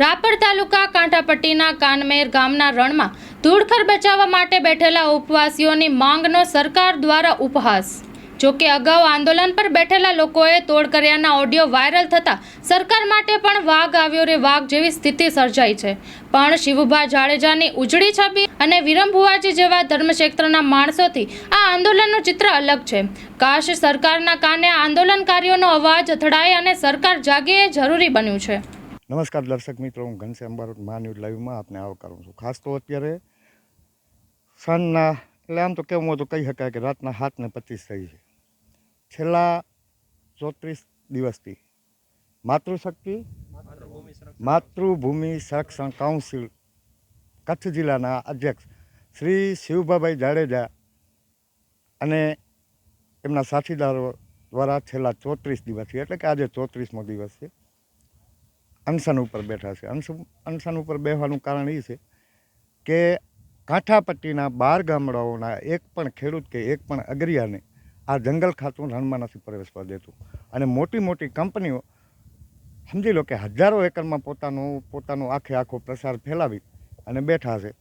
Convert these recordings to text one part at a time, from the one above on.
રાપર તાલુકા કાંઠાપટ્ટીના કાનમેર ગામના રણમાં ધૂળખર બચાવવા માટે બેઠેલા ઉપવાસીઓની માંગનો સરકાર દ્વારા ઉપહાસ. જોકે અગાઉ આંદોલન પર બેઠેલા લોકોએ તોડ કર્યાના ઓડિયો વાયરલ થતા સરકાર માટે પણ વાઘ આવ્યો રે વાઘ જેવી સ્થિતિ સર્જાઈ છે. પણ શિવભા જાડેજાની ઉજળી છબી અને વિરમભુવાજી જેવા ધર્મક્ષેત્રના માણસોથી આ આંદોલનનું ચિત્ર અલગ છે. કાશ સરકારના કાને આંદોલનકારીઓનો અવાજ અથડાય અને સરકાર જાગે જરૂરી બન્યું છે. નમસ્કાર દર્શક મિત્રો, હું ઘનશ્યામ બારોટ, મા ન્યૂઝ લાઈવમાં આપને આવકારું છું. ખાસ તો અત્યારે સાંજના, એટલે આમ તો કેવું હોય તો કહી શકાય કે રાતના સાત ને પચીસ થઈ છે. છેલ્લા ચોત્રીસ દિવસથી માતૃશક્તિ, માતૃભૂમિ સંરક્ષણ કાઉન્સિલ કચ્છ જિલ્લાના અધ્યક્ષ શ્રી શિવભાભાઈ જાડેજા અને એમના સાથીદારો દ્વારા છેલ્લા ચોત્રીસ દિવસથી, એટલે કે આજે ચોત્રીસમો દિવસ છે. અનશન ઉપર બેઠા છે. અનશન અનશન ઉપર બેહવાનું કારણ એ છે કે કાંઠાપટ્ટીના બાર ગામડાઓના એક પણ ખેડૂત કે એક પણ અગરિયાને આ જંગલ ખાતું રણમાં નથી પ્રવેશવા દેતું. અને મોટી મોટી કંપનીઓ સમજી લો કે હજારો એકરમાં પોતાનું પોતાનું આખે આખો પ્રસાર ફેલાવી અને બેઠા છે.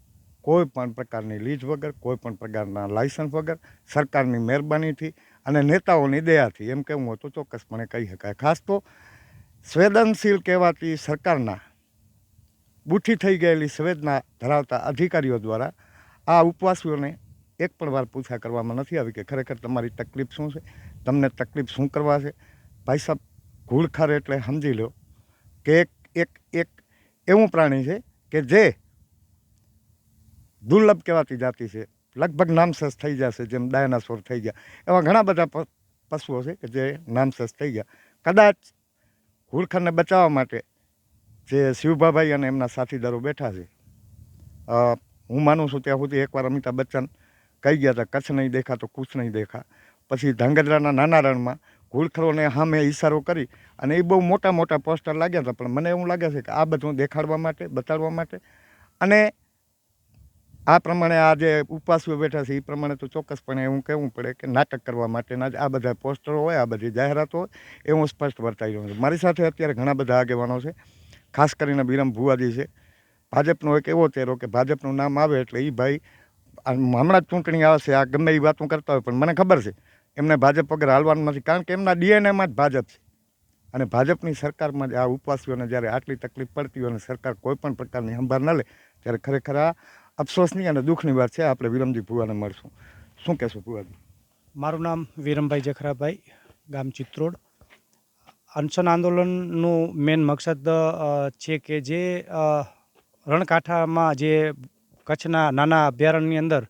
કોઈ પણ પ્રકારની લીજ વગર, કોઈ પણ પ્રકારના લાયસન્સ વગર, સરકારની મહેરબાનીથી અને નેતાઓની દયાથી. એમ કહેવું હતું ચોક્કસપણે કહી શકાય. ખાસ તો સંવેદનશીલ કહેવાતી સરકારના બુઠ્ઠી થઈ ગયેલી સંવેદના ધરાવતા અધિકારીઓ દ્વારા આ ઉપવાસીઓને એક પણ વાર પૂછા કરવામાં નથી આવી કે ખરેખર તમારી તકલીફ શું છે? તમને તકલીફ શું કરવા છે? ભાઈ સાહેબ ઘૂડખાર એટલે સમજી લો કે એક એક એક એવું પ્રાણી છે કે જે દુર્લભ કહેવાતી જાતિ છે. લગભગ નામશેષ થઈ જશે જેમ ડાયનાસોર થઈ ગયા. એવા ઘણા બધા પશુઓ છે કે જે નામશેષ થઈ ગયા. કદાચ ઘૂડખરને બચાવવા માટે જે શિવભાભાઈ અને એમના સાથીદારો બેઠા છે હું માનું છું ત્યાં સુધી એકવાર અમિતાભ બચ્ચન કહી ગયા હતા, કચ્છ નહીં દેખા તો કુછ નહીં દેખા. પછી ધાંગધ્રાના નાના રણમાં ઘૂડખરોને સામે ઈશારો કરી અને એ બહુ મોટા મોટા પોસ્ટર લાગ્યા હતા, પણ મને એવું લાગે છે કે આ બધું દેખાડવા માટે, બતાડવા માટે. અને આ પ્રમાણે આ જે ઉપવાસીઓ બેઠા છે એ પ્રમાણે તો ચોક્કસપણે એવું કહેવું પડે કે નાટક કરવા માટેના જ આ બધા પોસ્ટરો હોય, આ બધી જાહેરાતો હોય, એ હું સ્પષ્ટ વર્તાઈ રહ્યો છું. મારી સાથે અત્યારે ઘણા બધા આગેવાનો છે, ખાસ કરીને બિરમ ભુવાજી છે. ભાજપનો એક એવો ચહેરો કે ભાજપનું નામ આવે એટલે એ ભાઈ હમણાં જ ચૂંટણી આવશે, આ ગમે એ વાતો કરતા હોય, પણ મને ખબર છે, એમને ભાજપ વગર હાલવાનું નથી, કારણ કે એમના ડીએનએમાં જ ભાજપ છે. અને ભાજપની સરકારમાં જ આ ઉપવાસીઓને જ્યારે આટલી તકલીફ પડતી હોય અને સરકાર કોઈ પણ પ્રકારની સંભાળ ન લે, ત્યારે ખરેખર આ અફસોસની અને દુઃખની વાત છે, આપણે વિરમજી ભુવાને મળશું. શું કહેશું ભુવાજી? મારું નામ વિરમભાઈ જખરાભાઈ, ગામ ચિત્રોડ. અનશન આંદોલનનું મેન મકસદ છે કે જે રણકાંઠામાં જે કચ્છના નાના અભયારણ્યની અંદર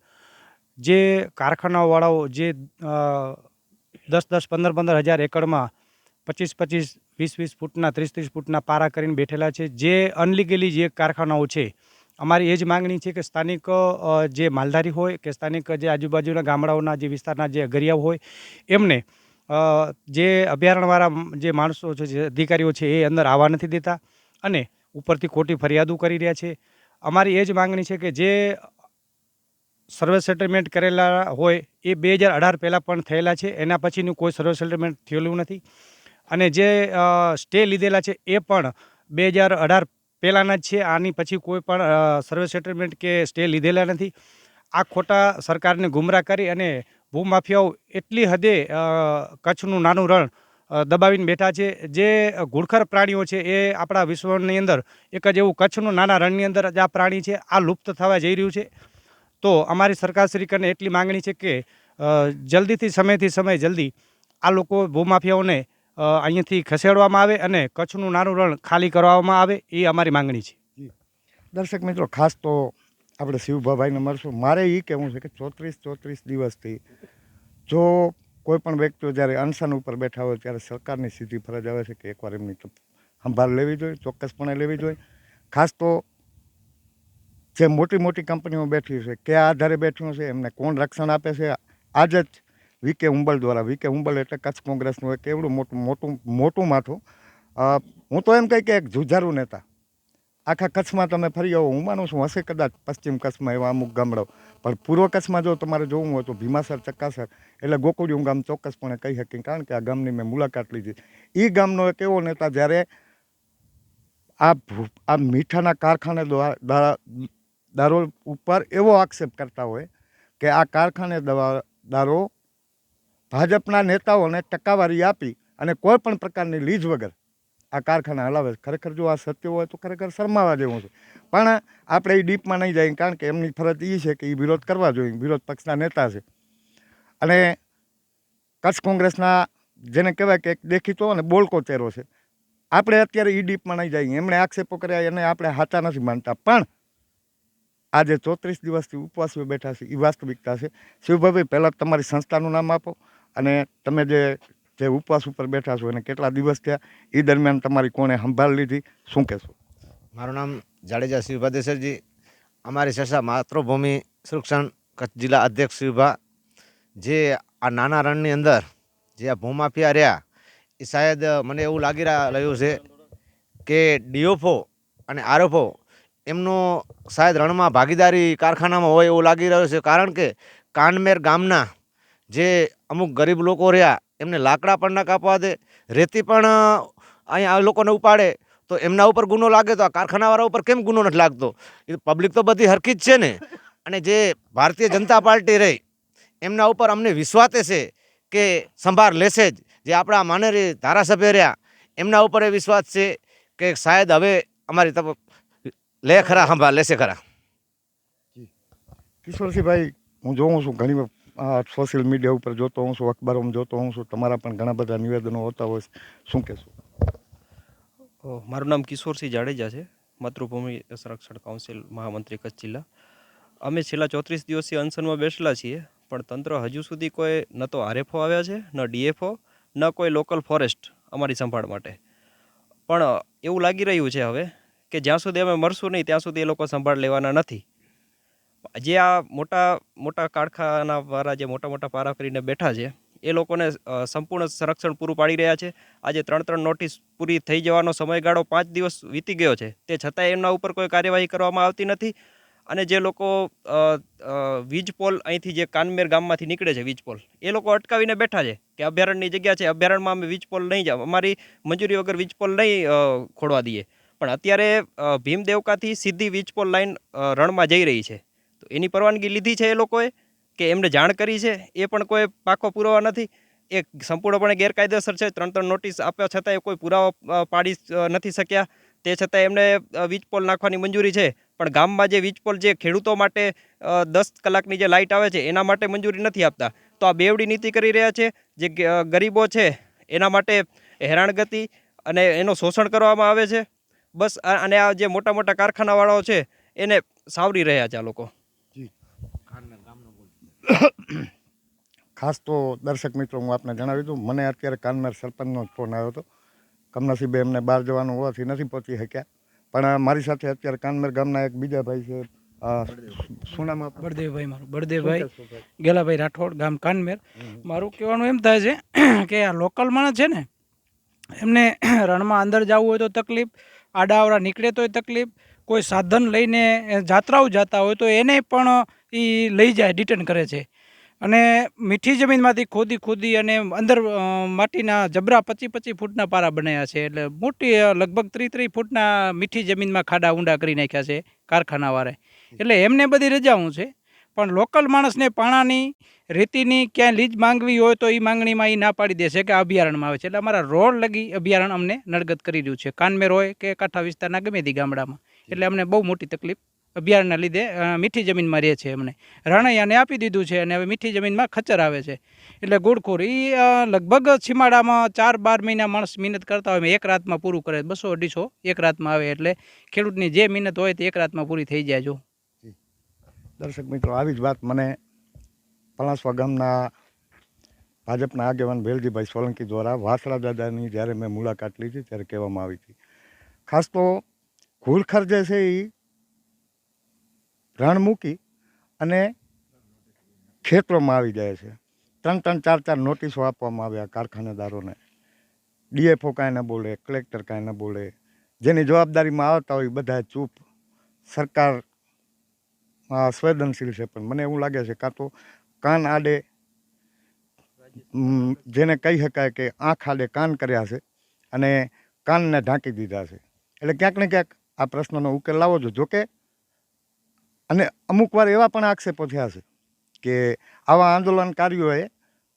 જે કારખાનાવાળાઓ જે દસ દસ પંદર પંદર હજાર એકડમાં પચીસ પચીસ વીસ વીસ ફૂટના, ત્રીસ ત્રીસ ફૂટના પારા કરીને બેઠેલા છે, જે અનલીગલી જે કારખાનાઓ છે અમારી એ જ માંગણી છે કે સ્થાનિક જે માલધારી હોય કે સ્થાનિક જે આજુબાજુના ગામડાઓના જે વિસ્તારના જે અગરિયાઓ હોય, એમને જે અભયારણ્યવાળા જે માણસો છે, જે અધિકારીઓ છે, એ અંદર આવવા નથી દેતા અને ઉપરથી ખોટી ફરિયાદો કરી રહ્યા છે. અમારી એ જ માંગણી છે કે જે સર્વે સેટલમેન્ટ કરેલા હોય, એ બે હજાર અઢાર પહેલાં પણ થયેલા છે. એના પછીનું કોઈ સર્વે સેટલમેન્ટ થયેલું નથી. અને જે સ્ટે લીધેલા છે, એ પણ બે હજાર અઢાર પહેલાંના જ છે, આની પછી કોઈ પણ સર્વે સેટલમેન્ટ કે સ્ટે લીધેલા નથી. આ ખોટા સરકારને ગુમરાહ કરી અને ભૂમાફિયાઓ એટલી હદે કચ્છનું નાનું રણ દબાવીને બેઠા છે. જે ઘુડખર પ્રાણીઓ છે, એ આપણા વિશ્વની અંદર એક જ એવું કચ્છનું નાના રણની અંદર જ આ પ્રાણી છે, આ લુપ્ત થવા જઈ રહ્યું છે. તો અમારી સરકારશ્રી કરીને એટલી માંગણી છે કે જલ્દીથી, સમયથી, સમય જલ્દી આ લોકો ભૂમાફિયાઓને અહીંયાથી ખસેડવામાં આવે અને કચ્છનું નાનું રણ ખાલી કરવામાં આવે, એ અમારી માંગણી છે. દર્શક મિત્રો, ખાસ તો આપણે શિવભાભાઈને મળશું. મારે એ કહેવું છે કે ચોત્રીસ ચોત્રીસ દિવસથી જો કોઈ પણ વ્યક્તિઓ જ્યારે અનશન ઉપર બેઠા હોય, ત્યારે સરકારની સીધી ફરજ આવે છે કે એકવાર એમની સંભાળ લેવી જોઈએ, ચોક્કસપણે લેવી જોઈએ. ખાસ તો જે મોટી મોટી કંપનીઓ બેઠી છે કયા આધારે બેઠ્યું છે, એમને કોણ રક્ષણ આપે છે, આજે જ વીકે હુંબલ દ્વારા વીકે હુંબલ એટલે કચ્છ કોંગ્રેસનું એક એવડું મોટું મોટું મોટું માથું. હું તો એમ કહી કે એક જુજારું નેતા. આખા કચ્છમાં તમે ફરી આવો, હું માનું છું હશે કદાચ પશ્ચિમ કચ્છમાં એવા અમુક ગામડાઓ પણ પૂર્વ કચ્છમાં જો તમારે જોવું હોય તો ભીમાસર, ચક્કાસર એટલે ગોકુડિયું ગામ ચોક્કસપણે કહી શકીએ. કારણ કે આ ગામની મેં મુલાકાત લીધી. એ ગામનો એક એવો નેતા જ્યારે આ આ મીઠાના કારખાને દારો ઉપર એવો આક્ષેપ કરતા હોય કે આ કારખાને દવા, દારો ભાજપના નેતાઓને ટકાવારી આપી અને કોઈ પણ પ્રકારની લીજ વગર આ કારખાના હલાવે ખરેખર જો આ સત્ય હોય તો ખરેખર શરમાવા જેવું છે. પણ આપણે એ ડીપમાં નહીં જઈએ કારણ કે એમની ફરજ એ છે કે એ વિરોધ કરવા જોઈએ. વિરોધ પક્ષના નેતા છે. અને કચ્છ કોંગ્રેસના જેને કહેવાય કે એક દેખીતો અને બોલકો ચહેરો છે. આપણે અત્યારે ઈ ડીપમાં નહીં જઈએ. એમણે આક્ષેપો કર્યા એને આપણે હાચા નથી માનતા. પણ આજે ચોત્રીસ દિવસથી ઉપવાસીઓ બેઠા છે. એ વાસ્તવિકતા છે. શિવભાઈ પહેલાં તમારી સંસ્થાનું નામ આપો. અને તમે જે જે ઉપવાસ ઉપર બેઠા છો અને કેટલા દિવસ થયા એ દરમિયાન તમારી કોણે સંભાળ લીધી? શું કહેશો? મારું નામ જાડેજા શિવભા દેસરજી અમારી સંસ્થા માતૃભૂમિ સંરક્ષણ કચ્છ જિલ્લા અધ્યક્ષ શિવભા જે આ નાના રણની અંદર જે આ ભૂમાફિયા રહ્યા એ શાયદ મને એવું લાગી રહ્યા છે કે ડીઓફો અને આરોફો એમનો શાયદ રણમાં ભાગીદારી કારખાનામાં હોય એવું લાગી રહ્યું છે. કારણ કે કાનમેર ગામના જે અમુક ગરીબ લોકો રહ્યા, એમને લાકડા પણ ના કાપવા દે, રેતી પણ અહીંયા લોકોને ઉપાડે, તો એમના ઉપર ગુનો લાગે તો આ કારખાનાવાળા ઉપર કેમ ગુનો નથી લાગતો? એ પબ્લિક તો બધી હરકી જ છે ને. અને જે ભારતીય જનતા પાર્ટી રહી, એમના ઉપર અમને વિશ્વાસે છે કે સંભાળ લેશે જ. જે આપણા માનેરી ધારાસભ્ય રહ્યા, એમના ઉપર એ વિશ્વાસ છે કે શાયદ હવે અમારી તપ લે ખરા, સંભાળ લેશે ખરા. કિશોરસિંહભાઈ, હું જોઉં છું, ઘણી સોશિયલ મીડિયા ઉપર જોતો હોઉં છું, અખબારોમાં જોતો હોઉં છું, તમારા પણ ઘણા બધા નિવેદનો હોતા હોય શું કહેશો? મારું નામ કિશોરસિંહ જાડેજા છે. માતૃભૂમિ સંરક્ષણ કાઉન્સિલ મહામંત્રી કચ્છ જિલ્લા. અમે છેલ્લા ચોત્રીસ દિવસથી અનશનમાં બેસેલા છીએ, પણ તંત્ર હજુ સુધી કોઈ, ન તો આરએફઓ આવ્યા છે, ન ડીએફઓ, ન કોઈ લોકલ ફોરેસ્ટ અમારી સંભાળ માટે. પણ એવું લાગી રહ્યું છે હવે કે જ્યાં સુધી અમે મરશું નહીં, ત્યાં સુધી એ લોકો સંભાળ લેવાના નથી. જે આ મોટા મોટા કારખાનાવાળા જે મોટા મોટા પારા કરીને બેઠા છે, એ લોકોને સંપૂર્ણ સંરક્ષણ પૂરું પાડી રહ્યા છે. આજે ત્રણ ત્રણ નોટિસ પૂરી થઈ જવાનો સમયગાળો પાંચ દિવસ વીતી ગયો છે. તે છતાંય એમના ઉપર કોઈ કાર્યવાહી કરવામાં આવતી નથી. અને જે લોકો વીજ પોલ અહીંથી જે કાનમેર ગામમાંથી નીકળે છે, વીજ પોલ, એ લોકો અટકાવીને બેઠા છે કે અભયારણ્યની જગ્યા છે. અભયારણ્યમાં અમે વીજ પોલ નહીં જાવ, અમારી મંજૂરી વગર વીજ પોલ નહીં ખોડવા દઈએ. પણ અત્યારે ભીમદેવકાથી સીધી વીજ પોલ લાઈન રણમાં જઈ રહી છે. એની પરવાનગી લીધી છે એ લોકોએ, કે એમને જાણ કરી છે, એ પણ કોઈ પાકો પુરાવા નથી. એ સંપૂર્ણપણે ગેરકાયદેસર છે ત્રણ ત્રણ નોટિસ આપ્યા છતાં એ કોઈ પુરાવા પાડી નથી શક્યા. તે છતાં એમને વીજપોલ નાખવાની મંજૂરી છે. પણ ગામમાં જે વીજપોલ જે ખેડૂતો માટે દસ કલાકની જે લાઇટ આવે છે, એના માટે મંજૂરી નથી આપતા. તો આ બેવડી નીતિ કરી રહ્યા છે, જે ગરીબો છે, એના માટે હેરાનગતિ અને એનું શોષણ કરવામાં આવે છે. બસ અને આ જે મોટા મોટા કારખાનાવાળાઓ છે, એને સાવરી રહ્યા છે આ લોકો. ખાસ તો દર્શક મિત્રો હું આપને જણાવી દઉં મને અત્યારે કાનમેર સરપંચનો જ ફોન આવ્યો હતો. કમનસીબે એમને બહાર જવાનું હોવાથી નથી પહોંચી શક્યા. પણ મારી સાથે અત્યારે કાનમેર ગામના એક બીજા ભાઈ છે શું નામ બળદેવભાઈ મારું બળદેવભાઈ ગેલાભાઈ રાઠોડ ગામ કાનમેર. મારું કહેવાનું એમ થાય છે કે આ લોકલ માણસ છે ને એમને રણમાં અંદર જવું હોય તો તકલીફ આડાવડા નીકળે તોય તકલીફ કોઈ સાધન લઈને જાત્રાઓ જતા હોય તો એને પણ એ લઈ જાય રિટર્ન કરે છે. અને મીઠી જમીનમાંથી ખોદી ખોદી અને અંદર માટીના જબરા પચીસ પચીસ ફૂટના પારા બનાવ્યા છે. એટલે મોટી લગભગ ત્રીસ ત્રીસ ફૂટના મીઠી જમીનમાં ખાડા ઊંડા કરી નાખ્યા છે કારખાનાવાળાએ એટલે એમને બધી રજાઓ છે. પણ લોકલ માણસને પાણાની, રેતીની ક્યાંય લીજ માંગવી હોય તો એ માંગણીમાં એ ના પાડી દેશે કે આ અભયારણ્યમાં આવે છે. એટલે અમારા રોડ લગી અભયારણ્ય અમને નડગત કરી રહ્યું છે. કાનમેર હોય કે કાંઠા વિસ્તારના ગમે તે ગામડામાં. એટલે અમને બહુ મોટી તકલીફ અભયારણ્યના લીધે મીઠી જમીનમાં રહે છે અમને રણૈયાને આપી દીધું છે અને હવે મીઠી જમીનમાં ખચર આવે છે. એટલે ગુડખોર એ લગભગ છીમાડામાં ચાર બાર મહિના માણસ મહેનત કરતા હોય એક રાતમાં પૂરું કરે. બસો અઢીસો એક રાતમાં આવે એટલે ખેડૂતની જે મહેનત હોય તે એક રાતમાં પૂરી થઈ જાય જો. દર્શક મિત્રો, આવી જ વાત મને પલાસવા ગામના ભાજપના આગેવાન વેલજીભાઈ સોલંકી દ્વારા વાસળા દાદાની જ્યારે મેં મુલાકાત લીધી ત્યારે કહેવામાં આવી હતી. ખાસ તો ઘૂલખર જે છે એ રણ મૂકી અને ખેતરોમાં આવી જાય છે. ત્રણ ત્રણ ચાર ચાર નોટિસો આપવામાં આવ્યા કારખાનેદારોને. ડીએફઓ કાંઈ ન બોલે, કલેક્ટર કાંઈ ન બોલે. જેની જવાબદારીમાં આવતા હોય બધા ચૂપ. સરકાર સંવેદનશીલ છે પણ મને એવું લાગે છે કાં તો કાન આડે જેને કહી શકાય કે આંખ આડે કાન કર્યા છે અને કાનને ઢાંકી દીધા છે. એટલે ક્યાંક ને ક્યાંક આ પ્રશ્નનો ઉકેલ લાવો છો જોકે અને અમુક વાર એવા પણ આક્ષેપો થયા છે કે આવા આંદોલનકારીઓએ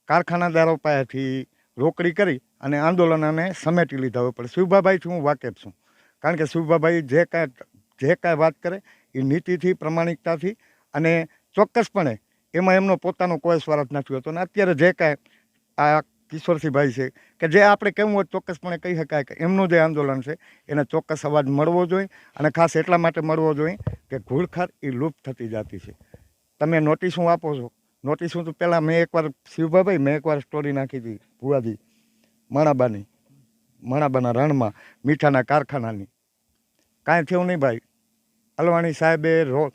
કારખાનાદારો પાસેથી રોકડી કરી અને આંદોલનને સમેટી લીધા હોય. પણ શિવભાભાઈથી હું વાકેફ છું. કારણ કે શિવભાભાઈ જે કાંઈ જે કાંઈ વાત કરે એ નીતિથી, પ્રમાણિકતાથી અને ચોક્કસપણે એમાં એમનો પોતાનો કોઈ સ્વાર્થ નથી હોતો. અને અત્યારે જે કાંઈ આ કિશોરસિંહભાઈ છે, કે જે આપણે કહેવું હોય ચોક્કસપણે કહી શકાય કે એમનું જે આંદોલન છે, એને ચોક્કસ અવાજ મળવો જોઈએ અને ખાસ એટલા માટે મળવો જોઈએ કે ઘૂળખાર એ લુપ્ત થતી જતી છે. તમે નોટિસો આપો છો નોટિસો તો પહેલાં મેં એકવાર શિવભાભાઈ મેં એકવાર સ્ટોરી નાખી હતી ભુવાજી, માણાબાની, માણાબાના રણમાં, મીઠાના કારખાનાની. કાંઈ થયું નહીં ભાઈ. અલવાણી સાહેબે રોડ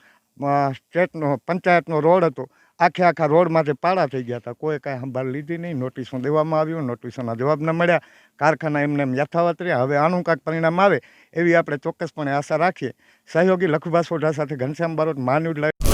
સ્ટેટનો, પંચાયતનો રોડ હતો. આખે આખા રોડમાંથી પાળા થઈ ગયા હતા. કોઈ કાંઈ સંભાળ લીધી નહીં. નોટિસો દેવામાં આવ્યું. નોટિસોના જવાબ ન મળ્યા. કારખાના એમને એમ યથાવત રહ્યા. હવે આનું કાંઈક પરિણામ આવે એવી આપણે ચોક્કસપણે આશા રાખીએ. સહયોગી લખુભા સોઢા સાથે ઘનશ્યામ બારોટ માન્યુડ લાઈવ